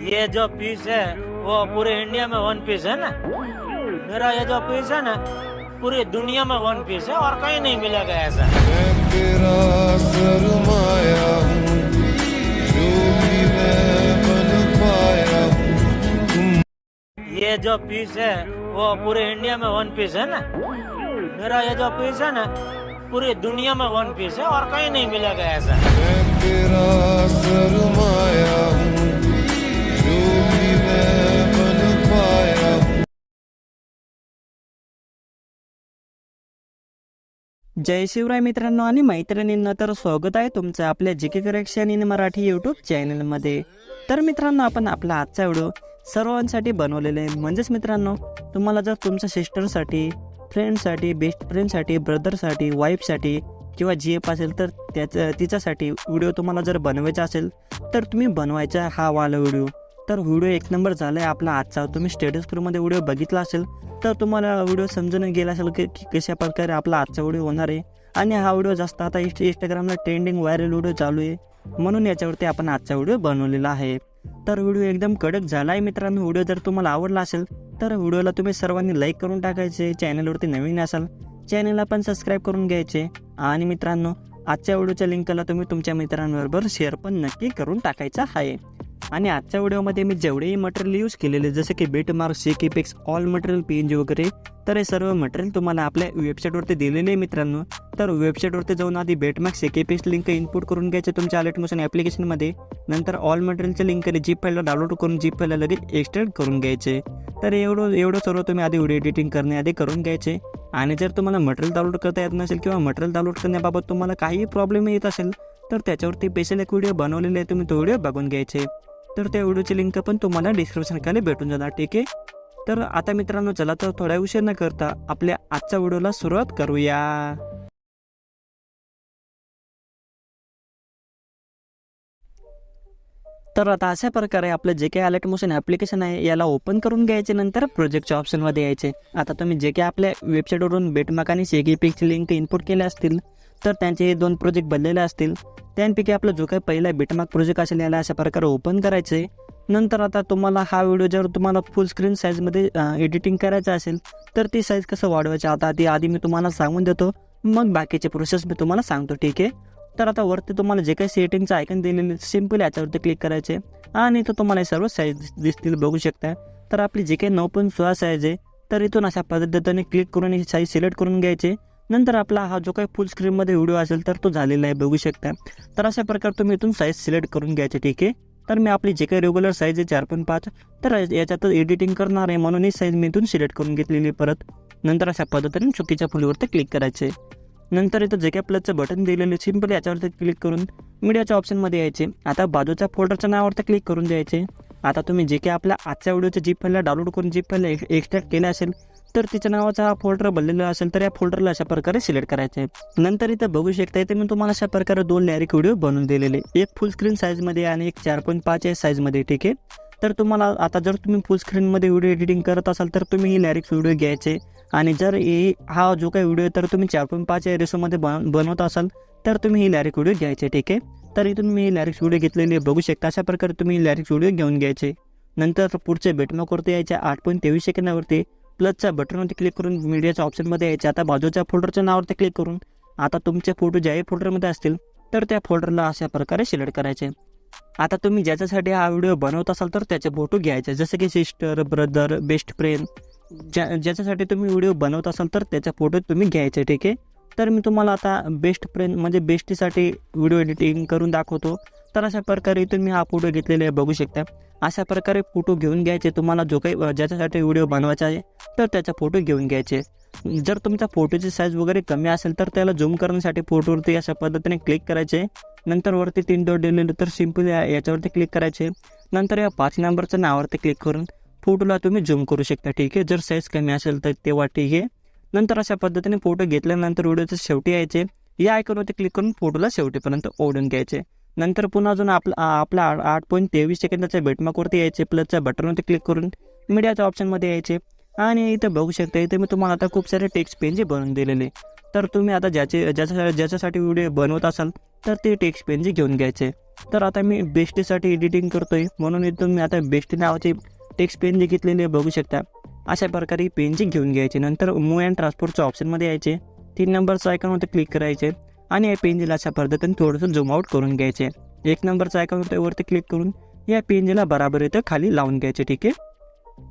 ये जो पीस है वो पूरे इंडिया में वन पीस है ना? मेरा ये जो पीस है ना पूरी दुनिया में वन पीस है और कहीं नहीं मिलेगा ऐसा। ये जो पीस है वो पूरे इंडिया में वन पीस है ना? मेरा ये जो पीस है ना पूरी दुनिया में वन पीस है और कहीं नहीं मिलेगा ऐसा। मैं तेरा सरमाया हूँ जय शिवराय मित्रांनो आणि मैत्रिणींना तर स्वागत आहे तुमचं आपल्या G K correction in Marathi YouTube चॅनलमध्ये तर मित्रांनो आपण आपला आजचा व्हिडिओ सर्वांसाठी बनवलेला आहे. म्हणजेच मित्रांनो तुम्हाला जर तुमच्या सिस्टरसाठी फ्रेंडसाठी बेस्ट फ्रेंडसाठी ब्रदरसाठी वाईफसाठी किंवा जी एफ असेल तर त्याच्या तिच्यासाठी व्हिडिओ तुम्हाला जर बनवायचा असेल तर तुम्ही बनवायचा हा वाला व्हिडिओ. तर व्हिडिओ एक नंबर झाला आहे आपला आजचा. तुम्ही स्टेटसमध्ये व्हिडिओ बघितला असेल तर तुम्हाला व्हिडिओ समजून गेला असेल की की कशा प्रकारे आपला आजचा व्हिडिओ होणार आहे. आणि हा व्हिडिओ जास्त आता इंस्ट इंस्टाग्रामला ट्रेंडिंग व्हायरल व्हिडिओ चालू आहे. म्हणून याच्यावरती आपण आजचा व्हिडिओ बनवलेला आहे. तर व्हिडिओ एकदम कडक झाला आहे मित्रांनो. व्हिडिओ जर तुम्हाला आवडला असेल तर व्हिडिओला तुम्ही सर्वांनी लाईक करून टाकायचे. चॅनलवरती नवीन असाल चॅनलला पण सबस्क्राईब करून घ्यायचे. आणि मित्रांनो आजच्या व्हिडिओच्या लिंकला तुम्ही तुमच्या मित्रांबरोबर शेअर पण नक्की करून टाकायचा आहे. आणि आजच्या व्हिडिओमध्ये मी जेवढेही मटेरियल यूज केलेले जसे की बेट mark शेकीपेक्स all material P N G वगैरे तर हे सर्व मटेरियल तुम्हाला आपल्या वेबसाईटवरती दिलेले आहे मित्रांनो. तर वेबसाईटवरती जाऊन आधी बेटमॅक्स शेकीपेक्स लिंक इनपुट करून घ्यायचे तुमच्या अलर्ट मोशन ॲप्लिकेशनमध्ये नंतर ऑल मटेरियलचे लिंक जीप फाईलला डाउनलोड करून जीप फाईलला लगेच एक्सटेंड करून घ्यायचे. तर एवढं एवढं सर्व तुम्ही आधी व्हिडिओ एडिटिंग करण्याआधी करून घ्यायचे. आणि जर तुम्हाला मटेरियल डाउनलोड करता येत नसेल किंवा मटेरियल डाउनलोड करण्याबाबत तुम्हाला काही प्रॉब्लेम येत असेल तर त्याच्यावरती स्पेशल एक व्हिडिओ बनवलेले आहे तुम्ही तो व्हिडिओ बघून घ्यायचे. तर त्या व्हिडिओची लिंक पण तुम्हाला डिस्क्रिप्शन खाली भेटून जाणार ठीक आहे? तर आता मित्रांनो चला तर थोड्या उशीर न करता आपल्या आजच्या व्हिडिओला सुरुवात करूया. तर आता अशा प्रकारे आपलं जे काही अलर्ट मोशन ॲप्लिकेशन आहे याला ओपन करून घ्यायचे नंतर प्रोजेक्टच्या ऑप्शनमध्ये यायचे. आता तुम्ही जे काही आपल्या वेबसाईटवरून बेटमाक आणि शेगीपिकची लिंक इनपुट केले असतील तर त्यांचे हे दोन प्रोजेक्ट बनलेले असतील. त्यांपैकी आपला जो काही पहिला बिटमार्क प्रोजेक्ट असेल याला अशा प्रकारे ओपन करायचे नंतर आता तुम्हाला हा व्हिडिओ जर तुम्हाला फुल स्क्रीन साईजमध्ये एडिटिंग करायचं असेल तर ती साईज कसं वाढवायची? आता ती आधी मी तुम्हाला सांगून देतो. मग बाकीचे प्रोसेस मी तुम्हाला सांगतो ठीक आहे? तर आता वरती तुम्हाला जे काही सेटिंगचं आयकन दिलेले सिंपल याच्यावरती क्लिक करायचे आणि इथं तुम्हाला हे सर्व साईज दिसतील बघू शकता. तर आपली जे काही नऊ पण सोळा साईज आहे तर इथून अशा पद्धतीने क्लिक करून ही साईज सिलेक्ट करून घ्यायचे. नंतर आपला हा जो काही फुल स्क्रीनमध्ये व्हिडिओ असेल तर तो झालेला आहे बघू शकता. तर अशा प्रकारे तुम्ही इथून साईज सिलेक्ट करून घ्यायचे ठीक आहे? तर मी आपली जे काही रेग्युलर साईज आहे चार पण पाच तर याच्यातच एडिटिंग करणार आहे म्हणून ही साईज मी इथून सिलेक्ट करून घेतलेली आहे परत. नंतर अशा पद्धतीने चुकीच्या फुलीवरती क्लिक करायचे. नंतर इथं जे काही प्लसचं बटन दिलेलं सिंपल याच्यावरती क्लिक करून मीडियाच्या ऑप्शनमध्ये यायचे. आता बाजूच्या फोल्डरच्या नावावरती क्लिक करून द्यायचे. आता तुम्ही जे काही आपल्या आजच्या व्हिडिओच्या जीप फाईलला डाउनलोड करून जीप फाईल एक्स्ट्रॅक्ट केले असेल तर तिच्या नावाचा हा फोल्डर बनलेला असेल तर या फोल्डरला अशा प्रकारे सिलेक्ट करायचं आहे नंतर इथं बघू शकता इथे मी तुम्हाला अशा प्रकारे दोन लॅरिक व्हिडिओ बनवून दिलेले एक फुल स्क्रीन साईजमध्ये आणि एक चार पॉईंट पाच या साईजमध्ये ठीक आहे? तर तुम्हाला आता जर तुम्ही फुल स्क्रीनमध्ये व्हिडिओ एडिटिंग करत असाल तर तुम्ही ही लॅरिक्स व्हिडिओ घ्यायचे. आणि जर हे हा जो काही व्हिडिओ तर तुम्ही चार पॉईंट पाच या रेसोमध्ये बन बनवत असाल तर तुम्ही ही लॅरिक व्हिडिओ घ्यायचे ठीक आहे? तर इथून मी ही लॅरिक्स व्हिडिओ घेतलेली बघू शकता अशा प्रकारे तुम्ही लॅरिक्स व्हिडिओ घेऊन घ्यायचे. नंतर पुढचे बेटमॅकवरती यायचे आठ पॉईंट तेवीस सेकंदावरती. प्लसच्या बटनवरती क्लिक करून मीडियाच्या ऑप्शनमध्ये यायचे. आता बाजूच्या फोल्डरच्या नावावरती क्लिक करून आता तुमचे फोटो ज्याही फोल्डरमध्ये असतील तर त्या फोल्डरला अशा प्रकारे सिलेक्ट करायचे. आता तुम्ही ज्याच्यासाठी हा व्हिडिओ बनवत असाल तर त्याचे फोटो घ्यायचे. जसं की सिस्टर ब्रदर बेस्ट फ्रेंड ज्या ज्याच्यासाठी तुम्ही व्हिडिओ बनवत असाल तर त्याचे फोटो तुम्ही घ्यायचे ठीक आहे? तर मी तुम्हाला आता बेस्ट फ्रेंड म्हणजे बेस्टीसाठी व्हिडिओ एडिटिंग करून दाखवतो. तर अशा प्रकारे तुम्ही हा फोटो घेतलेला आहे बघू शकता. अशा प्रकारे फोटो घेऊन घ्यायचे. तुम्हाला जो काही ज्याच्यासाठी व्हिडिओ बनवायचा आहे तर त्याचा फोटो घेऊन घ्यायचे. जर तुमच्या फोटोची साईज वगैरे कमी असेल तर त्याला झूम करण्यासाठी फोटोवरती अशा पद्धतीने क्लिक करायचे. नंतर वरती तीन डॉट दिलेले तर सिंपल याच्यावरती क्लिक करायचे. नंतर या पाच नंबरच्या नावावरती क्लिक करून फोटोला तुम्ही झूम करू शकता. ठीक आहे? जर साईज कमी असेल तर तेव्हा ठीक आहे. नंतर अशा पद्धतीने फोटो घेतल्यानंतर व्हिडिओच्या शेवटी यायचे. या आयकॉनवरती क्लिक करून फोटोला शेवटीपर्यंत ओढून घ्यायचे. नंतर पुन्हा अजून आपला आपला आठ पॉईंट तेवीस सेकंदाच्या बेटमार्कवरती यायचे. प्लसच्या बटनवरती क्लिक करून मीडियाच्या ऑप्शनमध्ये यायचे. आणि इथं बघू शकता इथे मी तुम्हाला आता खूप सारे टेक्स्ट पेनचे बनवून दिलेले. तर तुम्ही आता ज्याचे ज्याच्या ज्याच्यासाठी व्हिडिओ बनवत असाल तर ते टेक्स्ट पेनचे घेऊन घ्यायचे. तर आता मी बेस्टीसाठी एडिटिंग करतो आहे म्हणून इथून मी आता बेस्टी नावाची टेक्स्ट पेन जे घेतलेली आहे बघू शकता. अशा प्रकारे ही घेऊन घ्यायचे. नंतर मूव अँड ट्रान्सपोर्टच्या ऑप्शनमध्ये यायचे. तीन नंबरचं आयकॉनवरती क्लिक करायचे. आणि या पेनजीला अशा पद्धतीने थोडंसं झूम आउट करून घ्यायचे. एक नंबरचं आयकॉन वरती क्लिक करून या पेनजीला बराबर इथं खाली लावून घ्यायचे ठीक आहे?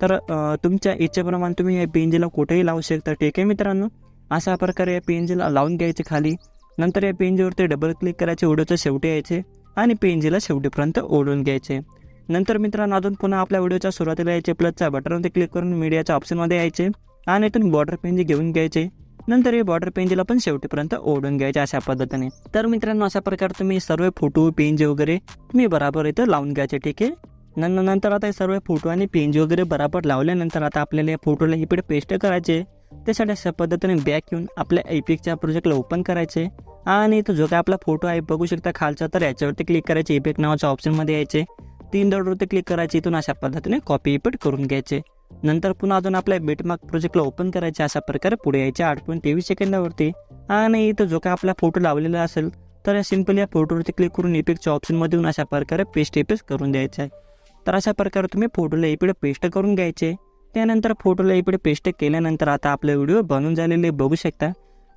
तर तुमच्या इच्छेप्रमाणे तुम्ही या पेनजीला कुठेही लावू शकता ठीक आहे मित्रांनो? अशा प्रकारे या पेनजीला लावून घ्यायचे खाली. नंतर या पेंजीवरती डबल क्लिक करायचे व्हिडिओच्या शेवटी यायचे आणि पेंजीला शेवटीपर्यंत ओढून घ्यायचे. नंतर मित्रांनो अजून पुन्हा आपल्या व्हिडिओच्या सुरुवातीला यायचे प्लसच्या बटनवरती क्लिक करून मीडियाच्या ऑप्शनमध्ये यायचे आणि इथून बॉर्डर पेनजी घेऊन घ्यायचे. नंतर हे बॉर्डर पेनजीला पण शेवटीपर्यंत ओढून घ्यायचे अशा पद्धतीने. तर मित्रांनो अशा प्रकारे तुम्ही सर्व फोटो पेंज वगैरे तुम्ही बराबर इथं लावून घ्यायचे ठीक आहे? नंतर आता हे सर्व फोटो आणि पेंज वगैरे बराबर लावल्यानंतर आता आपल्याला या फोटोला इकडे पेस्ट करायचे. त्यासाठी अशा पद्धतीने बॅक येऊन आपल्या एपिकच्या प्रोजेक्टला ओपन करायचे. आणि इथं जो काय आपला फोटो आहे बघू शकता खालचा तर याच्यावरती क्लिक करायचे. इफेक्ट नावाच्या ऑप्शनमध्ये यायचे. तीन दरवरती क्लिक करायचे. इथून अशा पद्धतीने कॉपी इपेट करून घ्यायचे. नंतर पुन्हा अजून आपल्या बेटमार्क प्रोजेक्टला ओपन करायचे अशा प्रकारे पुढे यायचे. आठ पॉईंट तेवीस सेकंदावरती. आणि इथं जो काय आपला फोटो लावलेला असेल तर या सिंपल या फोटोवरती क्लिक करून इफेक्टच्या ऑप्शनमधून अशा प्रकारे पेस्ट इपेस्ट करून द्यायचं आहे. तर अशा प्रकारे तुम्ही फोटोला इकडे पेस्ट करून घ्यायचे. त्यानंतर फोटोला इकडे पेस्ट केल्यानंतर आता आपले व्हिडिओ बनून झालेले बघू शकता.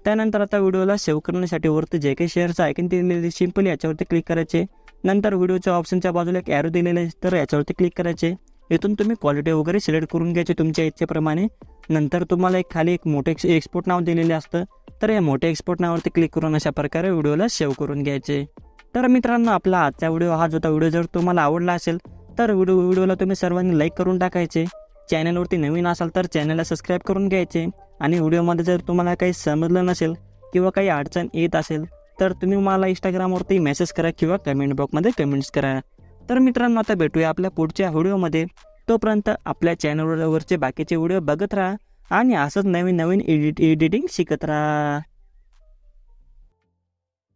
त्यानंतर आता व्हिडिओला सेव्ह करण्यासाठी वरती जे काही शेअरचं ऐकून दिलेले सिंपल याच्यावरती क्लिक करायचे. नंतर व्हिडिओच्या ऑप्शनच्या बाजूला एक ॲरो दिलेले तर याच्यावरती क्लिक करायचे. इथून तुम्ही क्वालिटी वगैरे सिलेक्ट करून घ्यायचे तुमच्या इच्छेप्रमाणे. नंतर तुम्हाला एक खाली एक मोठे एक्सपोर्ट नाव दिलेले असतं. तर या मोठ्या एक्सपोर्ट नावावरती क्लिक करून अशा प्रकारे व्हिडिओला सेव्ह करून घ्यायचे. तर मित्रांनो आपला आजचा व्हिडिओ हा जो व्हिडिओ जर तुम्हाला आवडला असेल तर व्हिडिओ व्हिडिओला तुम्ही सर्वांनी लाईक करून टाकायचे. चॅनलवरती नवीन असाल तर चॅनलला सबस्क्राईब करून घ्यायचे. आणि व्हिडिओमध्ये जर तुम्हाला काही समजलं नसेल किंवा काही अडचण येत असेल तर तुम्ही मला इंस्टाग्रामवरती मेसेज करा किंवा कमेंट बॉक्समध्ये कमेंट्स करा. तर मित्रांनो आता भेटूया आपल्या पुढच्या व्हिडिओमध्ये. तोपर्यंत आपल्या चॅनलवरचे बाकीचे व्हिडिओ बघत राहा आणि असंच नवीन नवीन एडिट एडिटिंग शिकत राहा.